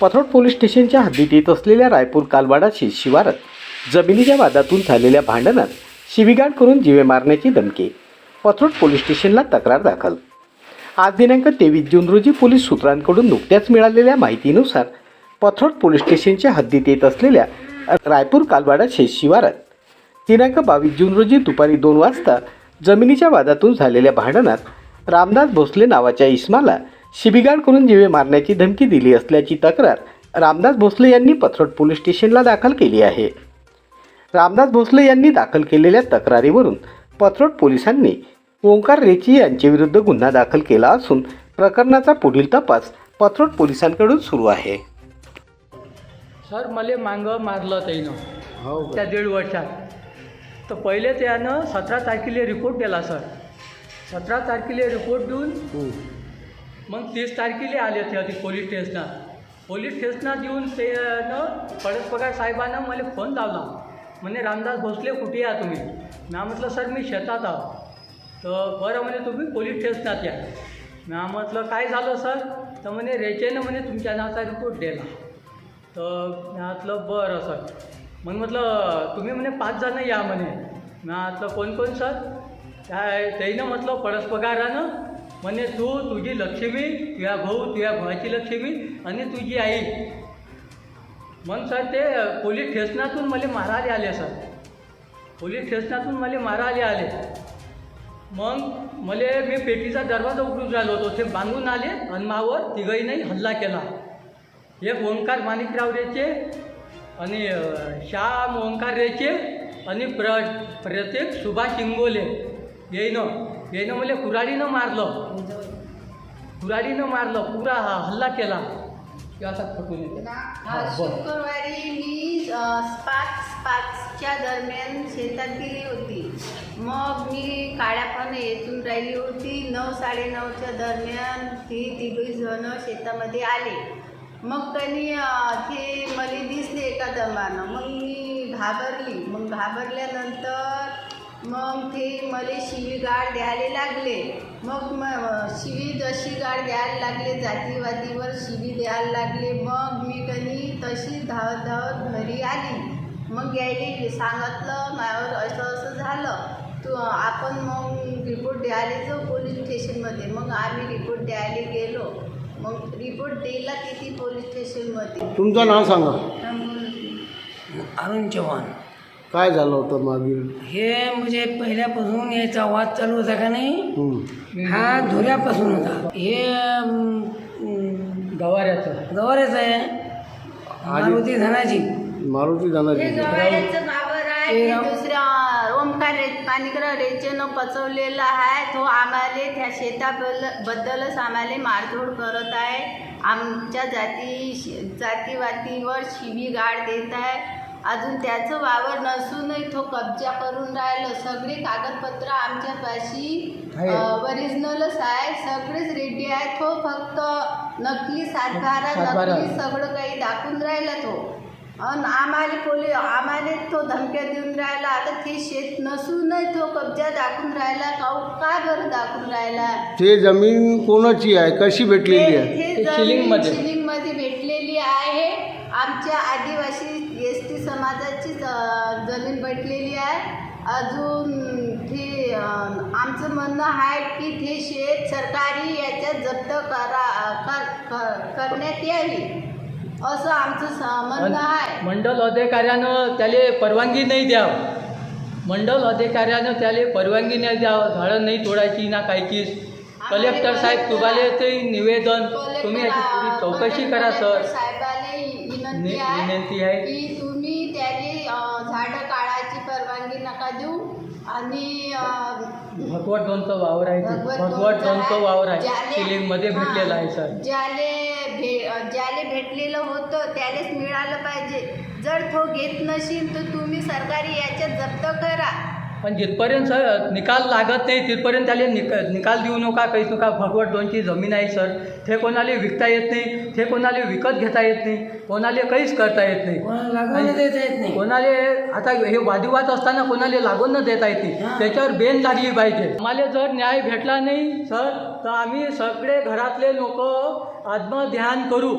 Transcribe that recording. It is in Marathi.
पथरोड पोलीस स्टेशनच्या हद्दीत येत असलेल्या रायपूर कालवाडाशी शिवारात जमिनीच्या वादातून झालेल्या भांडणात शिवीगाळ करून जीवे मारण्याची धमकी पथरोड पोलीस स्टेशनला तक्रार दाखल. आज दिनांक तेवीस जून रोजी पोलीस सूत्रांकडून नुकत्याच मिळालेल्या माहितीनुसार पथरोड पोलीस स्टेशनच्या हद्दीत येत असलेल्या रायपूर कालवाडा शिवारात दिनांक बावीस जून रोजी दुपारी दोन वाजता जमिनीच्या वादातून झालेल्या भांडणात रामदास भोसले नावाच्या इस्माला शिबिगाळ करून जीवे मारण्याची धमकी दिली असल्याची तक्रार रामदास भोसले यांनी पथरोड पोलीस स्टेशनला दाखल केली आहे. रामदास भोसले यांनी दाखल केलेल्या तक्रारीवरून पथरोड पोलिसांनी ओंकार रेची यांच्याविरुद्ध गुन्हा दाखल केला असून प्रकरणाचा पुढील तपास पथरोड पोलिसांकडून सुरू आहे. सर मला मांगं मारलं त्यानं हो त्या दीड वर्षात. तर पहिले त्यानं सतरा तारखेला रिपोर्ट दिला सर. सतरा तारखेला रिपोर्ट देऊन मग तीस तारखेला आले ते आधी पोलीस स्टेशनात पोलीस स्टेशनात येऊन त्यानं पडस पगार साहेबांना मला फोन लावला. म्हणे रामदास भोसले कुठे या तुम्ही? ना म्हटलं सर मी शेतात आहो. तर बरं म्हणे तुम्ही पोलीस स्टेशनात या. ना म्हटलं काय झालं सर? तर म्हणे रेचेनं म्हणे तुमच्या नावाचा रिपोर्ट दिला. तर म्हटलं बरं सर. मग म्हटलं तुम्ही म्हणे पाच जणं या म्हणे. ना म्हटलं कोण कोण सर? काय त्याईनं म्हटलं पडस पगारानं म्हणे तू तुझी लक्ष्मी तुझ्या भाऊ तुझ्या भावाची लक्ष्मी आणि तुझी आई. मग सर ते पोलीस स्टेशनातून मला मारायला आले सर. पोलीस स्टेशनातून मला मारायला आले. मग मला मी पेटीचा दरवाजा उघडून राहिलो होतो. ते बांधून आले आणि मावर तिघहीनंही हल्ला केला. एक ओंकार माणिकराव रेचे आणि श्याम ओंकार रेचे आणि प्र प्रत्येक सुभाष इंगोले येईन. येईनं मला कुऱ्हाडीनं मारलं. कुऱ्हाडीनं मारलं. पुरा हा हल्ला केला. की असा फटून येते. शुक्रवारी मी पाच पाचच्या दरम्यान शेतात गेली होती. मग मी काळ्यापण येथून राहिली होती. नऊ साडेनऊच्या दरम्यान ती तिघी जण शेतामध्ये आले. मग त्यांनी ते मला दिसले एका दमानं मग मी घाबरली. मग घाबरल्यानंतर मग ते मला शिवीगाळ द्यायला लागले. मग म शिवी जशी गाळ द्यायला लागले जातीवादीवर शिवी द्यायला लागले. मग मी कधी तशी धावत धावत घरी आली. मग यायले सांगितलं माझ्यावर असं असं झालं. तू आपण मग रिपोर्ट द्यायला जाऊ पोलीस स्टेशनमध्ये मग आम्ही रिपोर्ट द्यायला गेलो. मग रिपोर्ट दिला तिथे पोलीस स्टेशनमध्ये तुमचं नाव सांगा. अरुण चव्हाण. काय झालं होतं मागील? हे म्हणजे पहिल्यापासून याचा वाद चालू होता का नाही? हं. धुऱ्यापासून होता. हे अं, गवाऱ्याचं. गवारेच आहे. मारुती धनाजी. मारुती जाणार गवाड्याचं बाबर आहे. ते दुसऱ्या ओमकार रे पाणीकरा रेचेनं पचवलेला आहे. तो आम्हाला त्या शेताबद्दलच आम्हाला मारझोड करत आहे. आमच्या जाती जातीवातीवर शिवीगाळ देत आहे. अजून त्याचं वावर नसूनही तो कब्जा करून राहिलं. सगळे कागदपत्र आमच्यापाशी ओरिजिनलच आहे. सगळेच रेडी आहे तो फक्त नकली सातबारा. नकली सगळं काही दाखवून राहिला तो. अन आम्हाला पोली आम्हाला तो धमक्या देऊन राहिला. आता ते शेत नसूनही तो कब्जा दाखवून राहिला. काऊ का बरं दाखवून राहिला? ते जमीन कोणाची आहे? कशी भेटलेली आहे. शिलिंगमध्ये भेटलेली आहे. आमच्या आदिवासी एस टी समाजाची ज- जमीन भेटलेली आहे. अजून ते आमचं म्हणणं आहे की ते शेत सरकारी याच्यात जप्त करा कर- कर- करण्यात यावी. असं आमचं स- म्हणणं आहे. मंडल अधिकाऱ्यानं त्याला परवानगी नाही द्यावं. मंडल अधिकाऱ्यानं त्याला परवानगी नाही द्यावं. झाडं नाही तोडायची ना कायचीच कलेक्टर साहेब तुम्हाला ते निवेदन तुम्ही याची चौकशी करा सर. विनंती आहे विनंती आहे. की तुम्ही त्याने अं, झाडं काढायची परवानगी नका देऊ. आणि अं, भगवत दोनचं वावर आहे ते. भगवत भगवत दोनचं दोनचं वावर आहे. ज्याले- शिलिंगमध्ये हां, भेटलेलं आहे सर ज्याले भे ज्याले भेटलेलं होतं त्यालेच मिळालं पाहिजे. जर तो घेत नसेल तर तुम्ही सरकारी याच्यात जप्त करा. पण जिथपर्यंत सर निकाल लागत नाही तिथपर्यंत त्याला निक निकाल देऊ नका काहीच नका भगवत दोनची जमीन आहे सर. ते कोणाला विकता येत नाही ते कोणाला विकत घेता येत नाही कोणाला काहीच करता येत नाही. कोणाला लागून देता येत नाही. कोणाले आता हे वादिवाद असताना कोणाला लागून न देता येते त्याच्यावर बेन लागली पाहिजे. आम्हाला जर न्याय भेटला नाही सर तर आम्ही सगळे घरातले लोक आत्मध्यान करू.